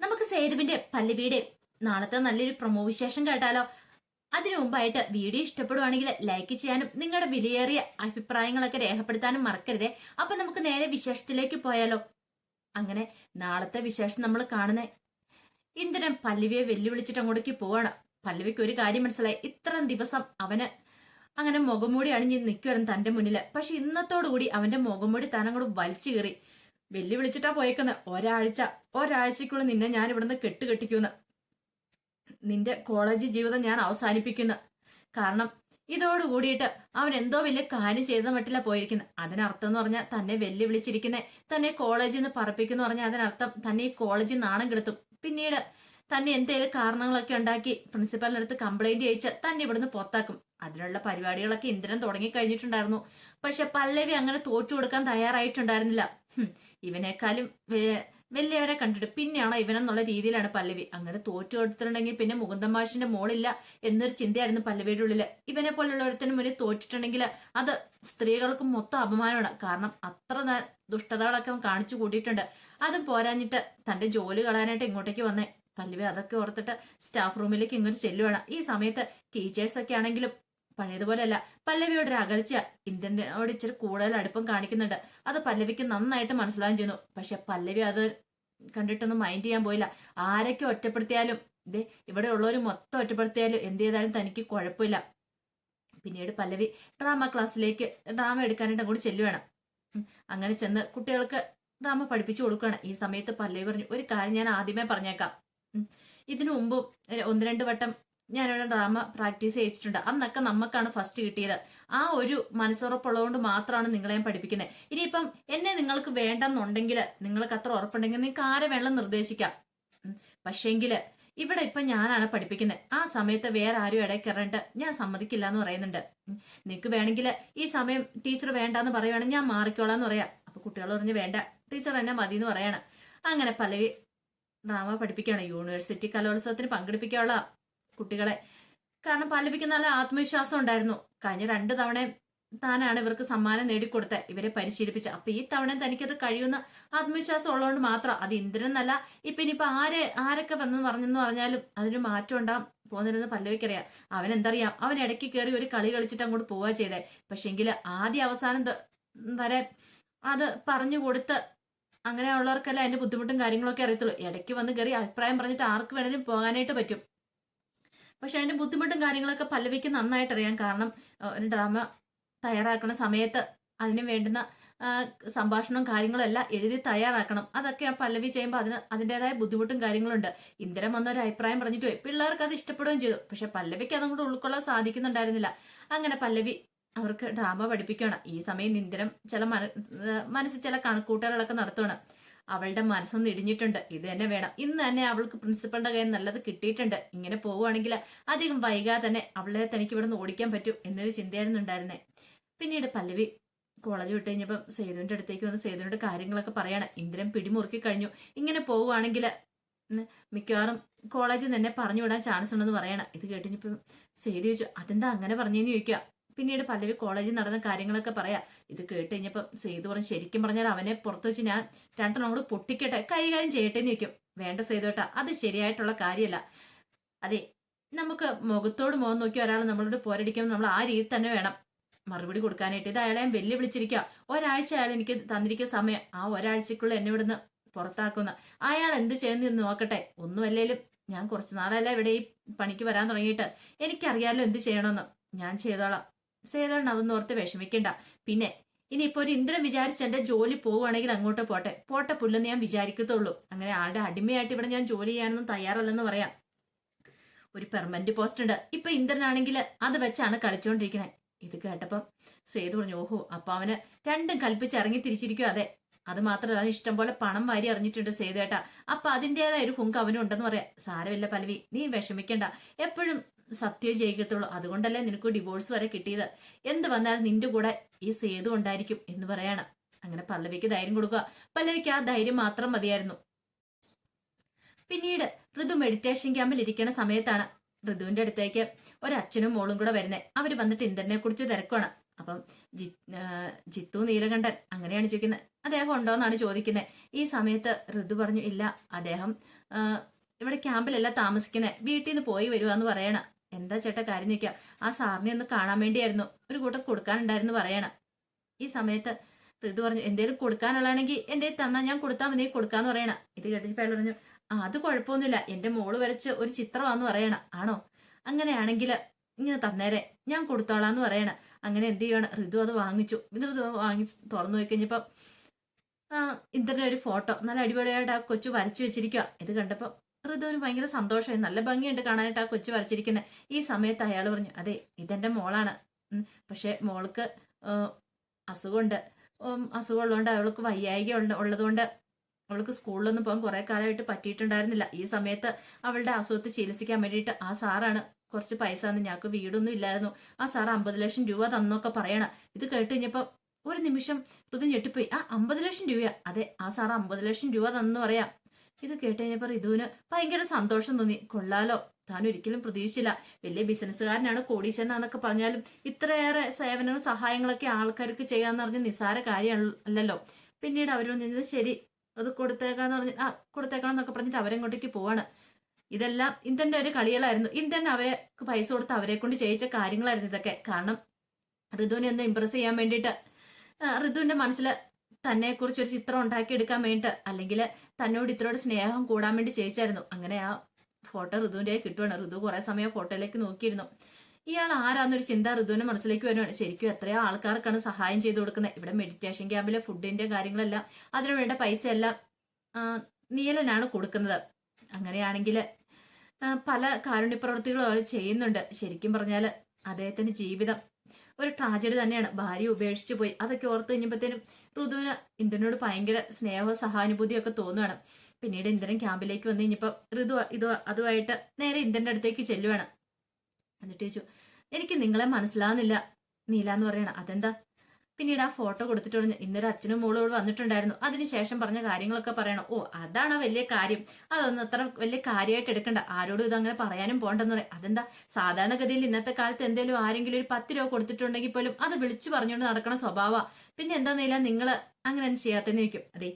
നമുക്ക് സേതുവിന്റെ പല്ലവിയുടെ നാളത്തെ നല്ലൊരു പ്രൊമോ വിശേഷം കേട്ടാലോ? അതിനു മുമ്പായിട്ട് വീഡിയോ ഇഷ്ടപ്പെടുവാണെങ്കിൽ ലൈക്ക് ചെയ്യാനും നിങ്ങളുടെ വിലയേറിയ അഭിപ്രായങ്ങളൊക്കെ രേഖപ്പെടുത്താനും മറക്കരുതേ. അപ്പൊ നമുക്ക് നേരെ വിശേഷത്തിലേക്ക് പോയാലോ? അങ്ങനെ നാളത്തെ വിശേഷം നമ്മൾ കാണുന്നേ. ഇന്ദ്രൻ പല്ലവിയെ വെല്ലുവിളിച്ചിട്ട് അങ്ങോട്ടേക്ക് പോവാണ്. പല്ലവിക്ക് ഒരു കാര്യം മനസ്സിലായി. ഇത്രയും ദിവസം അവന് അങ്ങനെ മുഖംമൂടി അണിഞ്ഞ് നിൽക്കുവായിരുന്നു തന്റെ മുന്നിൽ പക്ഷെ ഇന്നത്തോടുകൂടി അവന്റെ മുഖംമൂടി താൻ അങ്ങോട്ട് വലിച്ചു കയറി വെല്ലുവിളിച്ചിട്ടാ പോയേക്കുന്നത് ഒരാഴ്ച ഒരാഴ്ചക്കുള്ള നിന്നെ ഞാൻ ഇവിടുന്ന് കെട്ടുകെട്ടിക്കുന്നു. നിന്റെ കോളേജ് ജീവിതം ഞാൻ അവസാനിപ്പിക്കുന്നു. കാരണം ഇതോട് കൂടിയിട്ട് അവൻ എന്തോ വലിയ കാര്യം ചെയ്ത മട്ടില്ല പോയിരിക്കുന്നത് അതിനർത്ഥം എന്ന് പറഞ്ഞാൽ തന്നെ വെല്ലുവിളിച്ചിരിക്കുന്നേ തന്നെ കോളേജിൽ നിന്ന് പറപ്പിക്കുന്നു പറഞ്ഞാൽ അതിനർത്ഥം തന്നെ ഈ കോളേജിൽ നാണം കെടുത്തും. പിന്നീട് തന്നെ എന്തെങ്കിലും കാരണങ്ങളൊക്കെ ഉണ്ടാക്കി പ്രിൻസിപ്പലിന്റെ അടുത്ത് കംപ്ലൈന്റ് ചെയ്യിച്ച് തന്നെ ഇവിടുന്ന് പുറത്താക്കും. അതിനുള്ള പരിപാടികളൊക്കെ ഇന്ദ്രൻ തുടങ്ങി കഴിഞ്ഞിട്ടുണ്ടായിരുന്നു. പക്ഷെ പല്ലവി അങ്ങനെ തോറ്റു കൊടുക്കാൻ തയ്യാറായിട്ടുണ്ടായിരുന്നില്ല. ഇവനേക്കാളും വലിയവരെ കണ്ടിട്ട് പിന്നെയാണോ ഇവനെന്നുള്ള രീതിയിലാണ് പല്ലവി. അങ്ങനെ തോറ്റു കൊടുത്തിട്ടുണ്ടെങ്കിൽ പിന്നെ മുകുന്ദൻ മാഷിന്റെ മോളില്ല എന്നൊരു ചിന്തയായിരുന്നു പല്ലവിയുടെ ഉള്ളിൽ. ഇവനെ പോലുള്ള ഒരുത്തിന് മുന്നിൽ തോറ്റിട്ടുണ്ടെങ്കിൽ അത് സ്ത്രീകൾക്ക് മൊത്തം അപമാനമാണ്. കാരണം അത്ര ദുഷ്ടതകളൊക്കെ കാണിച്ചു കൂട്ടിയിട്ടുണ്ട്. അതും പോരാഞ്ഞിട്ട് തന്റെ ജോലി കളയാനായിട്ട് ഇങ്ങോട്ടേക്ക് വന്നേ. പല്ലവി അതൊക്കെ ഓർത്തിട്ട് സ്റ്റാഫ് റൂമിലേക്ക് ഇങ്ങോട്ട് ചെല്ലുവാണ്. ഈ സമയത്ത് ടീച്ചേഴ്സ് ഒക്കെ ആണെങ്കിലും പഴയതുപോലെയല്ല പല്ലവിയോട് ഒരു അകൽച്ച ഇന്ത്യനോട് ഇച്ചിരി കൂടുതൽ അടുപ്പം കാണിക്കുന്നുണ്ട്. അത് പല്ലവിക്ക് നന്നായിട്ട് മനസ്സിലാകും ചെയ്യുന്നു. പക്ഷെ പല്ലവി അത് കണ്ടിട്ടൊന്നും മൈൻഡ് ചെയ്യാൻ പോയില്ല. ആരൊക്കെ ഒറ്റപ്പെടുത്തിയാലും ഇതേ ഇവിടെ ഉള്ളവർ മൊത്തം ഒറ്റപ്പെടുത്തിയാലും എന്ത് ചെയ്താലും തനിക്ക് കുഴപ്പമില്ല. പിന്നീട് പല്ലവി ഡ്രാമ ക്ലാസ്സിലേക്ക് ഡ്രാമ എടുക്കാനായിട്ട് അങ്ങോട്ട് ചെല്ലുവാണ്. അങ്ങനെ ചെന്ന് കുട്ടികൾക്ക് ഡ്രാമ പഠിപ്പിച്ചു കൊടുക്കുകയാണ്. ഈ സമയത്ത് പല്ലവി പറഞ്ഞു ഒരു കാര്യം ഞാൻ ആദ്യമേ പറഞ്ഞേക്കാം. ഇതിനു മുമ്പും ഒന്ന് രണ്ട് വട്ടം ഞാനിവിടെ ഡ്രാമ പ്രാക്ടീസ് ചെയ്യിച്ചിട്ടുണ്ട്. അന്നൊക്കെ നമുക്കാണ് ഫസ്റ്റ് കിട്ടിയത്. ആ ഒരു മനസ്സുറപ്പുള്ളതുകൊണ്ട് മാത്രമാണ് നിങ്ങളെ ഞാൻ പഠിപ്പിക്കുന്നത് ഇനിയിപ്പം എന്നെ നിങ്ങൾക്ക് വേണ്ടെന്നുണ്ടെങ്കിൽ നിങ്ങൾക്ക് അത്ര ഉറപ്പുണ്ടെങ്കിൽ നിങ്ങൾക്ക് ആരെ വേണം നിർദ്ദേശിക്കാം. പക്ഷേങ്കിൽ ഇവിടെ ഇപ്പൊ ഞാനാണ് പഠിപ്പിക്കുന്നത് ആ സമയത്ത് വേറെ ആരും ഇടയിൽ കയറേണ്ട. ഞാൻ സമ്മതിക്കില്ല എന്ന് പറയുന്നുണ്ട് നിങ്ങൾക്ക് വേണമെങ്കിൽ ഈ സമയം ടീച്ചർ വേണ്ടാന്ന് പറയുവാണെങ്കിൽ ഞാൻ മാറിക്കോളാം എന്ന് പറയാം. അപ്പൊ കുട്ടികൾ പറഞ്ഞ് വേണ്ട. ടീച്ചർ എന്നെ മതി എന്ന് പറയാണ്. അങ്ങനെ പലവി ഡ്രാമ പഠിപ്പിക്കുകയാണ്. യൂണിവേഴ്സിറ്റി കലോത്സവത്തിന് പങ്കെടുപ്പിക്കാനുള്ള കുട്ടികളെ. കാരണം പല്ലവിക്ക് നല്ല ആത്മവിശ്വാസം ഉണ്ടായിരുന്നു. കഴിഞ്ഞ രണ്ട് തവണ താനാണ് ഇവർക്ക് സമ്മാനം നേടിക്കൊടുത്തത്. ഇവരെ പരിശീലിപ്പിച്ച്. അപ്പൊ ഈ തവണ തനിക്കത് കഴിയുന്ന ആത്മവിശ്വാസം ഉള്ളതുകൊണ്ട് മാത്രം. അത് ഇന്ദ്രൻ എന്നല്ല. ഇപ്പൊ ഇനിയിപ്പൊ ആരെ ആരൊക്കെ വന്നെന്ന് പറഞ്ഞെന്ന് പറഞ്ഞാലും അതിന് മാറ്റം ഉണ്ടാകും പോകുന്നില്ലെന്ന് പല്ലവിക്കറിയാം അവൻ എന്തറിയാം? അവൻ ഇടയ്ക്ക് കയറി ഒരു കളി കളിച്ചിട്ട് അങ്ങോട്ട് പോവുക ചെയ്തേ. പക്ഷെങ്കിൽ ആദ്യ അവസാനം വരെ അത് പറഞ്ഞു കൊടുത്ത് അങ്ങനെയുള്ളവർക്കല്ല അതിന്റെ ബുദ്ധിമുട്ടും കാര്യങ്ങളൊക്കെ അറിയത്തുള്ളൂ. ഇടയ്ക്ക് വന്ന് കയറി അഭിപ്രായം പറഞ്ഞിട്ട് ആർക്ക് വേണേലും പോകാനായിട്ട് പറ്റും. പക്ഷെ അതിന്റെ ബുദ്ധിമുട്ടും കാര്യങ്ങളൊക്കെ പല്ലവിക്ക് നന്നായിട്ട് അറിയാം. കാരണം ഒരു ഡ്രാമ തയ്യാറാക്കുന്ന സമയത്ത് അതിന് വേണ്ടുന്ന സംഭാഷണവും കാര്യങ്ങളും എല്ലാം എഴുതി തയ്യാറാക്കണം. അതൊക്കെ പല്ലവി ചെയ്യുമ്പോൾ അതിന് അതിന്റെതായ ബുദ്ധിമുട്ടും കാര്യങ്ങളുണ്ട്. ഇന്ദ്രൻ വന്ന ഒരു അഭിപ്രായം പറഞ്ഞിട്ട് പിള്ളേർക്ക് അത് ഇഷ്ടപ്പെടുകയും ചെയ്തു. പക്ഷെ പല്ലവിക്ക് അതുകൊണ്ട് ഉൾക്കൊള്ളാൻ സാധിക്കുന്നുണ്ടായിരുന്നില്ല. അങ്ങനെ പല്ലവി അവർക്ക് ഡ്രാമ പഠിപ്പിക്കണം ഈ സമയം നിന്ദനം ചില മന മനസ്സിൽ ചില കണക്കൂട്ടലുകളൊക്കെ നടത്തുകയാണ് അവളുടെ മനസ്സൊന്ന് ഇടിഞ്ഞിട്ടുണ്ട്. ഇത് തന്നെ വേണം. ഇന്ന് തന്നെ അവൾക്ക് പ്രിൻസിപ്പളിന്റെ കയ്യിൽ നല്ലത് കിട്ടിയിട്ടുണ്ട്. ഇങ്ങനെ പോവുകയാണെങ്കിൽ അധികം വൈകാതെ തന്നെ അവളെ തനിക്ക് ഇവിടെ നിന്ന് ഓടിക്കാൻ പറ്റും എന്നൊരു ചിന്തയായിരുന്നു ഉണ്ടായിരുന്നേ. പിന്നീട് പല്ലവി കോളേജ് വിട്ട് കഴിഞ്ഞപ്പം സേതുവിന്റെ അടുത്തേക്ക് വന്ന് സേതുവിന്റെ കാര്യങ്ങളൊക്കെ പറയാണ്. ഇന്ദ്രൻ പിടിമുറുക്കി കഴിഞ്ഞു. ഇങ്ങനെ പോവുകയാണെങ്കിൽ മിക്കവാറും കോളേജിൽ നിന്ന് തന്നെ പറഞ്ഞു വിടാൻ ചാൻസ് ഉണ്ടെന്ന് പറയണം. ഇത് കേട്ടിഞ്ഞപ്പം സേതു ചോദിച്ചു അതെന്താ അങ്ങനെ പറഞ്ഞെന്ന് ചോദിക്കുക പിന്നീട് പല്ലവി കോളേജിൽ നടന്ന കാര്യങ്ങളൊക്കെ പറയാം. ഇത് കേട്ട് കഴിഞ്ഞപ്പോൾ സേതു പറഞ്ഞ് ശരിക്കും പറഞ്ഞാൽ അവനെ പുറത്ത് വെച്ച് ഞാൻ രണ്ടെണ്ണം കൂടെ പൊട്ടിക്കട്ടെ കൈകാര്യം ചെയ്യട്ടെ എന്ന് ചോദിക്കും. വേണ്ട സേതുവേട്ടാ അത് ശരിയായിട്ടുള്ള കാര്യമല്ല. അതെ നമുക്ക് മുഖത്തോട് മുഖം നോക്കി ഒരാൾ നമ്മളോട് പോരടിക്കുമ്പോൾ നമ്മൾ ആ രീതിയിൽ തന്നെ വേണം. മറുപടി കൊടുക്കാനായിട്ട്. ഇത് അയാളെ ഞാൻ വെല്ലുവിളിച്ചിരിക്കുക ഒരാഴ്ച അയാൾ എനിക്ക് തന്നിരിക്കുന്ന സമയം ആ ഒരാഴ്ചക്കുള്ള എന്നെ ഇവിടുന്ന് പുറത്താക്കുന്ന. അയാൾ എന്ത് ചെയ്യുന്നു എന്ന് നോക്കട്ടെ. ഒന്നുമല്ലേലും ഞാൻ കുറച്ച് നാളല്ല ഇവിടെ ഈ പണിക്ക് വരാൻ തുടങ്ങിയിട്ട്. എനിക്കറിയാലോ എന്ത് ചെയ്യണമെന്ന്. ഞാൻ ചെയ്തോളാം. സേതോണ്ട് അതൊന്നും ഓർത്ത് വിഷമിക്കണ്ട. പിന്നെ ഇനി ഇനിയിപ്പോ ഒരു ഇന്ദ്രൻ വിചാരിച്ച് എന്റെ ജോലി പോവുകയാണെങ്കിൽ അങ്ങോട്ട് പോട്ടെ. പോട്ടെ പുല്ലെന്ന് ഞാൻ വിചാരിക്കത്തുള്ളൂ. അങ്ങനെ ആളുടെ അടിമയായിട്ട് ഇവിടെ ഞാൻ ജോലി ചെയ്യാനൊന്നും തയ്യാറല്ലെന്ന് പറയാം. ഒരു പെർമനന്റ് പോസ്റ്റ് ഉണ്ട്. ഇപ്പൊ ഇന്ദ്രനാണെങ്കിൽ അത് വെച്ചാണ് കളിച്ചോണ്ടിരിക്കണേ. ഇത് കേട്ടപ്പം സേതു പറഞ്ഞു ഓഹോ അപ്പൊ അവന് രണ്ടും കൽപ്പിച്ച് ഇറങ്ങി തിരിച്ചിരിക്കും അതെ. അത് മാത്രമല്ല അവന് ഇഷ്ടം പോലെ പണം വാരി അറിഞ്ഞിട്ടുണ്ട് സേതുവേട്ട അപ്പൊ അതിന്റെതായ ഒരു ഹുങ്ക് അവനും ഉണ്ടെന്ന് പറയാം. സാരമില്ല പലവി നീ വിഷമിക്കണ്ട. എപ്പോഴും സത്യം ജയിക്കത്തുള്ളൂ. അതുകൊണ്ടല്ലേ നിനക്ക് ഡിവോഴ്സ് വരെ കിട്ടിയത്? എന്ത് വന്നാലും നിന്റെ കൂടെ ഈ സേതു ഉണ്ടായിരിക്കും എന്ന് പറയാണ്. അങ്ങനെ പല്ലവിക്ക് ധൈര്യം കൊടുക്കുക. പല്ലവിക്ക് ആ ധൈര്യം മാത്രം മതിയായിരുന്നു. പിന്നീട് ഋതു മെഡിറ്റേഷൻ ക്യാമ്പിൽ ഇരിക്കുന്ന സമയത്താണ് ഋതുവിന്റെ അടുത്തേക്ക് ഒരച്ഛനും മോളും കൂടെ വരുന്നത് അവർ വന്നിട്ട് ഇന്ദ്രനെ കുറിച്ച് തിരക്കുവാണ്. അപ്പം ജി ജിത്തു നീലകണ്ഠൻ അങ്ങനെയാണ് ചോദിക്കുന്നത്. അദ്ദേഹം ഉണ്ടോന്നാണ് ചോദിക്കുന്നത് ഈ സമയത്ത് ഋതു പറഞ്ഞു ഇല്ല അദ്ദേഹം ഇവിടെ ക്യാമ്പിലല്ല താമസിക്കുന്നത് വീട്ടിൽ നിന്ന് പോയി വരുവാന്ന് പറയണ. എന്താ ചേട്ടാ കാര്യം ചോദിക്കാം? ആ സാറിനെ ഒന്ന് കാണാൻ വേണ്ടിയായിരുന്നു. ഒരു കൂട്ടം കൊടുക്കാനുണ്ടായിരുന്നു പറയണം. ഈ സമയത്ത് ഋതു പറഞ്ഞു എന്തേലും കൊടുക്കാനുള്ളതാണെങ്കിൽ എന്റെ തന്നാ ഞാൻ കൊടുത്താൽ മതി കൊടുക്കാന്ന് പറയണ. ഇത് കേട്ടിട്ട് അയാൾ പറഞ്ഞു ആ അത് കുഴപ്പമൊന്നുമില്ല. എന്റെ മോൾ വരച്ച് ഒരു ചിത്രമാന്ന് പറയണ. ആണോ? അങ്ങനെയാണെങ്കിൽ ഇങ്ങനെ തന്നേരെ. ഞാൻ കൊടുത്തോളാന്ന് പറയണ. അങ്ങനെ എന്ത് ചെയ്യണം ഋതു അത് വാങ്ങിച്ചു. ഋതു വാങ്ങി തുറന്നു പോയി കഴിഞ്ഞപ്പോ ഇന്ദ്രന്റെ ഒരു ഫോട്ടോ. നല്ല അടിപൊളിയായിട്ട് ആ കൊച്ചു വരച്ചു വെച്ചിരിക്കുക ഇത് കണ്ടപ്പോ ഋതുവിന് ഭയങ്കര സന്തോഷമായി. നല്ല ഭംഗിയുണ്ട് കാണാനായിട്ട് ആ കൊച്ചു വരച്ചിരിക്കുന്നത് ഈ സമയത്ത് അയാൾ പറഞ്ഞു അതെ ഇതെന്റെ മോളാണ്. പക്ഷെ മോൾക്ക് അസുഖമുണ്ട്. അസുഖമുള്ളതുകൊണ്ട് അവൾക്ക് വയ്യായിക ഉണ്ട് ഉള്ളതുകൊണ്ട് അവൾക്ക് സ്കൂളിലൊന്നും പോകാൻ കുറെ കാലമായിട്ട് പറ്റിയിട്ടുണ്ടായിരുന്നില്ല. ഈ സമയത്ത് അവളുടെ അസുഖത്തെ ചികിത്സിക്കാൻ വേണ്ടിയിട്ട് ആ സാറാണ് കുറച്ച് പൈസ തന്നെ. ഞങ്ങൾക്ക് വീടൊന്നും ഇല്ലായിരുന്നു. ആ സാർ അമ്പത് ലക്ഷം രൂപ തന്നൊക്കെ പറയണം. ഇത് കേട്ട് കഴിഞ്ഞപ്പോൾ ഒരു നിമിഷം ഋതു ഞെട്ടിപ്പോയി. ആ അമ്പത് ലക്ഷം രൂപയാ? അതെ ആ സാർ അമ്പത് ലക്ഷം രൂപ തന്നു പറയാം. ഇത് കേട്ട് കഴിഞ്ഞപ്പോ ഋതുവിന് ഭയങ്കര സന്തോഷം തോന്നി. കൊള്ളാലോ. താൻ ഒരിക്കലും പ്രതീക്ഷിച്ചില്ല. വലിയ ബിസിനസ്സുകാരനാണ് കോടീശ്വരനാന്നൊക്കെ പറഞ്ഞാലും ഇത്രയേറെ സേവനങ്ങളും സഹായങ്ങളൊക്കെ ആൾക്കാർക്ക് ചെയ്യാന്ന് പറഞ്ഞ നിസ്സാര കാര്യം അല്ലല്ലോ പിന്നീട് അവർ പറഞ്ഞത് ശരി അത് കൊടുത്തേക്കാന്ന് പറഞ്ഞ് ആ കൊടുത്തേക്കണം എന്നൊക്കെ പറഞ്ഞിട്ട് അവരെങ്ങോട്ടേക്ക് പോവാണ്. ഇതെല്ലാം ഇന്ത്യന്റെ ഒരു കളികളായിരുന്നു. ഇന്ത്യൻ അവരെ പൈസ കൊടുത്ത് അവരെ കൊണ്ട് ചെയ്യിച്ച കാര്യങ്ങളായിരുന്നു ഇതൊക്കെ. കാരണം ഋതുവിനെ ഒന്ന് ഇമ്പ്രസ് ചെയ്യാൻ വേണ്ടിയിട്ട് ഋതുവിന്റെ മനസ്സിൽ തന്നെ കുറിച്ച് ഒരു ചിത്രം ഉണ്ടാക്കിയെടുക്കാൻ വേണ്ടിയിട്ട് അല്ലെങ്കിൽ തന്നോട് ഇത്രയോട് സ്നേഹം കൂടാൻ വേണ്ടി ചേച്ചായിരുന്നു അങ്ങനെ ആ ഫോട്ടോ കയ്യിൽ കിട്ടുവാണ്. ഋതു കുറെ സമയം ഫോട്ടോയിലേക്ക് നോക്കിയിരുന്നു. ഇയാൾ ആരാന്നൊരു ചിന്ത ഋതുവിന് മനസ്സിലേക്ക് വരുവാണ്. ശരിക്കും എത്രയോ ആൾക്കാർക്കാണ് സഹായം ചെയ്തു കൊടുക്കുന്നത്. ഇവിടെ മെഡിറ്റേഷൻ ക്യാമ്പിലെ ഫുഡിന്റെ കാര്യങ്ങളെല്ലാം അതിനു വേണ്ട പൈസ എല്ലാം നീലനാണ് കൊടുക്കുന്നത്. അങ്ങനെയാണെങ്കിൽ പല കാരുണ്യ പ്രവൃത്തികളും അവർ ചെയ്യുന്നുണ്ട്. ശരിക്കും പറഞ്ഞാൽ അദ്ദേഹത്തിന്റെ ജീവിതം ഒരു ട്രാജഡി തന്നെയാണ്. ഭാര്യ ഉപേക്ഷിച്ചു പോയി. അതൊക്കെ ഓർത്ത് കഴിഞ്ഞപ്പോഴത്തേനും ഋതുവിന് ഇന്ദ്രനോട് ഭയങ്കര സ്നേഹ സഹാനുഭൂതിയൊക്കെ തോന്നുവാണ്. പിന്നീട് ഇന്ദ്രൻ ക്യാമ്പിലേക്ക് വന്നു കഴിഞ്ഞപ്പോൾ ഋതു ഇത് അതുമായിട്ട് നേരെ ഇന്ദ്രന്റെ അടുത്തേക്ക് ചെല്ലുവാണ്. എന്നിട്ട് ചോദിച്ചു എനിക്ക് നിങ്ങളെ മനസ്സിലാവുന്നില്ല. നീല എന്ന് പറയണം. അതെന്താ? പിന്നീട് ആ ഫോട്ടോ കൊടുത്തിട്ട് ഇന്നൊരു അച്ഛനും മോളോട് വന്നിട്ടുണ്ടായിരുന്നു. അതിനുശേഷം പറഞ്ഞ കാര്യങ്ങളൊക്കെ പറയണം. ഓ അതാണ് വലിയ കാര്യം. അതൊന്നും അത്ര വലിയ കാര്യമായിട്ട് എടുക്കണ്ട. ആരോടും ഇതങ്ങനെ പറയാനും പോണ്ടെന്ന് പറയാം. അതെന്താ? സാധാരണഗതിയിൽ ഇന്നത്തെ കാലത്ത് എന്തെങ്കിലും ആരെങ്കിലും ഒരു പത്ത് രൂപ കൊടുത്തിട്ടുണ്ടെങ്കിൽ പോലും അത് വിളിച്ചു പറഞ്ഞുകൊണ്ട് നടക്കണ സ്വഭാവ. പിന്നെ എന്താ നീല നിങ്ങൾ അങ്ങനെ ഒന്നും ചെയ്യാത്തെന്ന് ചോദിക്കും. അതെ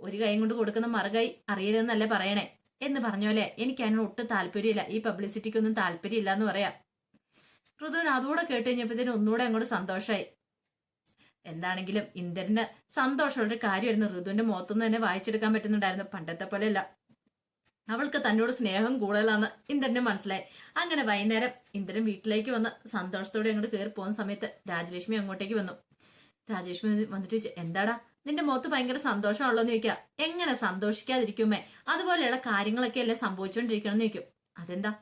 ഒരു കൈ കൊണ്ട് കൊടുക്കുന്ന മറുകൈ അറിയരുതെന്നല്ലേ പറയണേ? എന്ന് പറഞ്ഞോലെ എനിക്ക് അതിനോട് ഒട്ടും താല്പര്യമില്ല. ഈ പബ്ലിസിറ്റിക്കൊന്നും താല്പര്യമില്ല എന്ന് പറയാം. ഋതുവിന് അതുകൂടെ കേട്ട് കഴിഞ്ഞപ്പോഴത്തേനും ഒന്നുകൂടെ അങ്ങോട്ട് സന്തോഷമായി എന്താണെങ്കിലും ഇന്ദ്രന് സന്തോഷമുള്ള കാര്യമായിരുന്നു. ഋതുവിന്റെ മുഖത്തുനിന്ന് തന്നെ വായിച്ചെടുക്കാൻ പറ്റുന്നുണ്ടായിരുന്നു. പണ്ടത്തെ പോലെയല്ല. അവൾക്ക് തന്നോട് സ്നേഹം കൂടുതലാന്ന് ഇന്ദ്രന് മനസ്സിലായി. അങ്ങനെ വൈകുന്നേരം ഇന്ദ്രൻ വീട്ടിലേക്ക് വന്ന് സന്തോഷത്തോടെ അങ്ങോട്ട് കയറി പോകുന്ന സമയത്ത് രാജലക്ഷ്മി അങ്ങോട്ടേക്ക് വന്നു. രാജലക്ഷ്മി വന്ന് വന്നിട്ട് ചോദിച്ചു എന്താടാ നിന്റെ മുഖത്ത് ഭയങ്കര സന്തോഷമാണല്ലോ എന്ന് എങ്ങനെ സന്തോഷിക്കാതിരിക്കുമേ? അതുപോലെയുള്ള കാര്യങ്ങളൊക്കെ അല്ലേ സംഭവിച്ചുകൊണ്ടിരിക്കണം എന്ന് ചോദിക്കും. അതെന്താ?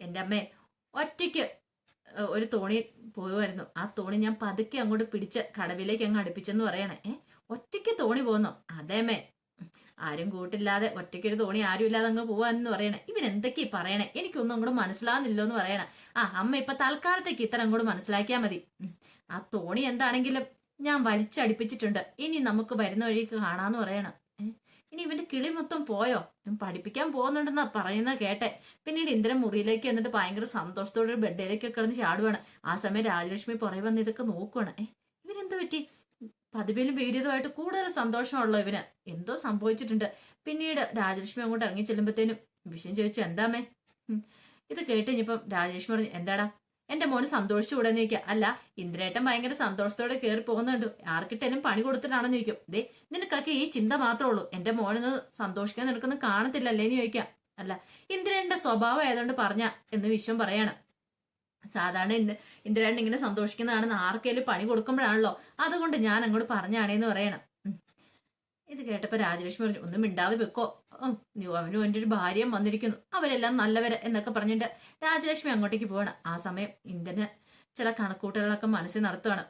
എന്റെ അമ്മേ ഒറ്റയ്ക്ക് ഒരു തോണി പോവുമായിരുന്നു. ആ തോണി ഞാൻ പതുക്കെ അങ്ങോട്ട് പിടിച്ച കടവിലേക്ക് അങ്ങ് അടുപ്പിച്ചെന്ന് പറയണേ. ഏ ഒറ്റയ്ക്ക് തോണി പോന്നോ? അതേമേ ആരും കൂട്ടില്ലാതെ ഒറ്റയ്ക്ക് ഒരു തോണി ആരും ഇല്ലാതെ അങ്ങ് പോവാന്ന് പറയണേ. ഇവൻ എന്തൊക്കെയാ പറയണേ? എനിക്കൊന്നും അങ്ങോട്ട് മനസ്സിലാവുന്നില്ലോ എന്ന് പറയണേ. ആ അമ്മ ഇപ്പൊ തൽക്കാലത്തേക്ക് ഇത്ര അങ്ങോട്ട് മനസ്സിലാക്കിയാൽ മതി. ആ തോണി എന്താണെങ്കിലും ഞാൻ വലിച്ചടിപ്പിച്ചിട്ടുണ്ട്. ഇനി നമുക്ക് വരുന്ന വഴിക്ക് കാണാന്ന് പറയണം? ഇനി ഇവന്റെ കിളി മൊത്തം പോയോ? ഇവൻ പഠിപ്പിക്കാൻ പോകുന്നുണ്ടെന്നാ പറയുന്ന കേട്ടെ. പിന്നീട് ഇന്ദ്രൻ മുറിയിലേക്ക് എന്നിട്ട് ഭയങ്കര സന്തോഷത്തോടെ ഒരു ബെഡിലേക്ക് കിടന്ന് ചാടുവാണ്. ആ സമയം രാജലക്ഷ്മി പുറകെ വന്ന് ഇതൊക്കെ നോക്കുവാണ്. ഏഹ് ഇവരെന്ത് പറ്റി? പതിവിലും വീര്യതുമായിട്ട് കൂടുതൽ സന്തോഷമുള്ള ഇവന്. എന്തോ സംഭവിച്ചിട്ടുണ്ട്. പിന്നീട് രാജലക്ഷ്മി അങ്ങോട്ട് ഇറങ്ങി ചെല്ലുമ്പോഴത്തേനും വിഷയം ചോദിച്ചു എന്താമേ ഇത് കേട്ട് കഴിഞ്ഞപ്പം രാജലക്ഷ്മി പറഞ്ഞു എന്താടാ? എന്റെ മോന് സന്തോഷിച്ചുകൂടെന്ന് ചോദിക്കുക അല്ല ഇന്ദ്രേട്ടൻ ഭയങ്കര സന്തോഷത്തോടെ കയറി പോകുന്നുണ്ട്. ആർക്കിട്ടേലും പണി കൊടുത്തിട്ടാണെന്ന് ചോദിക്കും. ദേ നിനക്കൊക്കെ ഈ ചിന്ത മാത്രമേ ഉള്ളൂ. എന്റെ മോനൊന്ന് സന്തോഷിക്കാൻ നിനക്കൊന്നും കാണത്തില്ലല്ലേ ചോദിക്കാം. അല്ല ഇന്ദ്രേന്റെ സ്വഭാവം ആയതുകൊണ്ട് പറഞ്ഞ എന്ന് വിശ്വം പറയാണ്. സാധാരണ ഇന്ദ്ര ഇന്ദ്രേട്ടൻ ഇങ്ങനെ സന്തോഷിക്കുന്നതാണെന്ന് ആർക്കേലും പണി കൊടുക്കുമ്പോഴാണല്ലോ. അതുകൊണ്ട് ഞാൻ അങ്ങോട്ട് പറഞ്ഞാണേന്ന് പറയണം. ഇത് കേട്ടപ്പോ രാജലക്ഷ്മി പറഞ്ഞു ഒന്നും മിണ്ടാതെ വെക്കോ. അവനും എന്റെ ഒരു ഭാര്യയും വന്നിരിക്കുന്നു. അവരെല്ലാം നല്ലവര് എന്നൊക്കെ പറഞ്ഞിട്ട് രാജലക്ഷ്മി അങ്ങോട്ടേക്ക് പോവാണ്. ആ സമയം ഇന്ദ്രന് ചില കണക്കൂട്ടലുകളൊക്കെ മനസ്സിൽ നടത്തുവാണ്.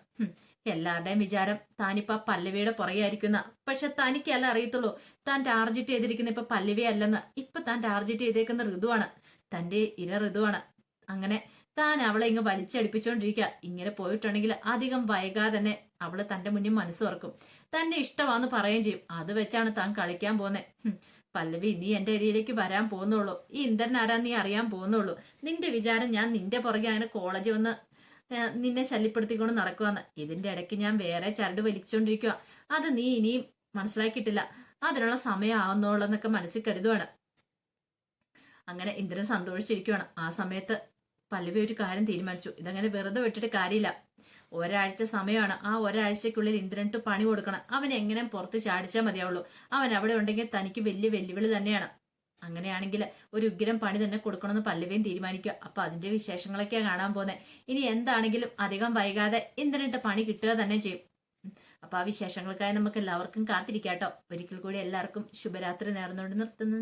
എല്ലാവരുടെയും വിചാരം താനിപ്പോ പല്ലവിയുടെ പുറകെയായിരിക്കുന്ന. പക്ഷെ തനിക്കല്ല അറിയത്തുള്ളൂ. താൻ ടാർജറ്റ് ചെയ്തിരിക്കുന്ന ഇപ്പൊ പല്ലവി അല്ലെന്ന് ഇപ്പൊ താൻ ടാർജറ്റ് ചെയ്തേക്കുന്ന ഋതുവാണ്. തന്റെ ഇര ഋതുവാണ്. അങ്ങനെ താൻ അവളെ ഇങ്ങ് വലിച്ചടിപ്പിച്ചുകൊണ്ടിരിക്കുക ഇങ്ങനെ പോയിട്ടുണ്ടെങ്കിൽ അധികം വൈകാതെ തന്നെ അവൾ തന്റെ മുന്നിൽ മനസ്സ് തുറക്കും തന്നെ ഇഷ്ടമാന്ന് പറയുകയും ചെയ്യും. അത് വെച്ചാണ് താൻ കളിക്കാൻ പോകുന്നത് പല്ലവി നീ എന്റെ ഏരിയയിലേക്ക് വരാൻ പോകുന്നുള്ളൂ. ഈ ഇന്ദ്രൻ ആരാ നീ അറിയാൻ പോകുന്നുള്ളൂ. നിന്റെ വിചാരം ഞാൻ നിന്റെ പുറകെ അങ്ങനെ കോളേജിൽ വന്ന് നിന്നെ ശല്യപ്പെടുത്തിക്കൊണ്ട് നടക്കുവാന്ന്. ഇതിന്റെ ഇടയ്ക്ക് ഞാൻ വേറെ ചരട് വലിച്ചുകൊണ്ടിരിക്കുക അത് നീ ഇനിയും മനസ്സിലാക്കിയിട്ടില്ല. അതിനുള്ള സമയം ആവുന്നോളെന്നൊക്കെ മനസ്സിൽ കരുതുവാണ്. അങ്ങനെ ഇന്ദ്രൻ സന്തോഷിച്ചിരിക്കുവാണ്. ആ സമയത്ത് പല്ലവി ഒരു കാര്യം തീരുമാനിച്ചു. ഇതങ്ങനെ വെറുതെ വിട്ടിട്ട് കാര്യമില്ല. ഒരാഴ്ച സമയമാണ്. ആ ഒരാഴ്ചക്കുള്ളിൽ ഇന്ദ്രനിട്ട് പണി കൊടുക്കണം. അവൻ എങ്ങനെ പുറത്ത് ചാടിച്ചാൽ മതിയാവുള്ളൂ. അവൻ അവിടെ ഉണ്ടെങ്കിൽ തനിക്ക് വലിയ വെല്ലുവിളി തന്നെയാണ്. അങ്ങനെയാണെങ്കിൽ ഒരു ഉഗ്രം പണി തന്നെ കൊടുക്കണമെന്ന് പല്ലവിയും തീരുമാനിക്കുക. അപ്പൊ അതിന്റെ വിശേഷങ്ങളൊക്കെ കാണാൻ പോകുന്നത് ഇനി എന്താണെങ്കിലും അധികം വൈകാതെ ഇന്ദ്രനിട്ട് പണി കിട്ടുക തന്നെ ചെയ്യും. അപ്പൊ ആ വിശേഷങ്ങൾക്കായി നമുക്ക് എല്ലാവർക്കും കാത്തിരിക്കാട്ടോ. ഒരിക്കൽ കൂടി എല്ലാവർക്കും ശുഭരാത്രി നേർന്നുകൊണ്ട് നിർത്തുന്നു.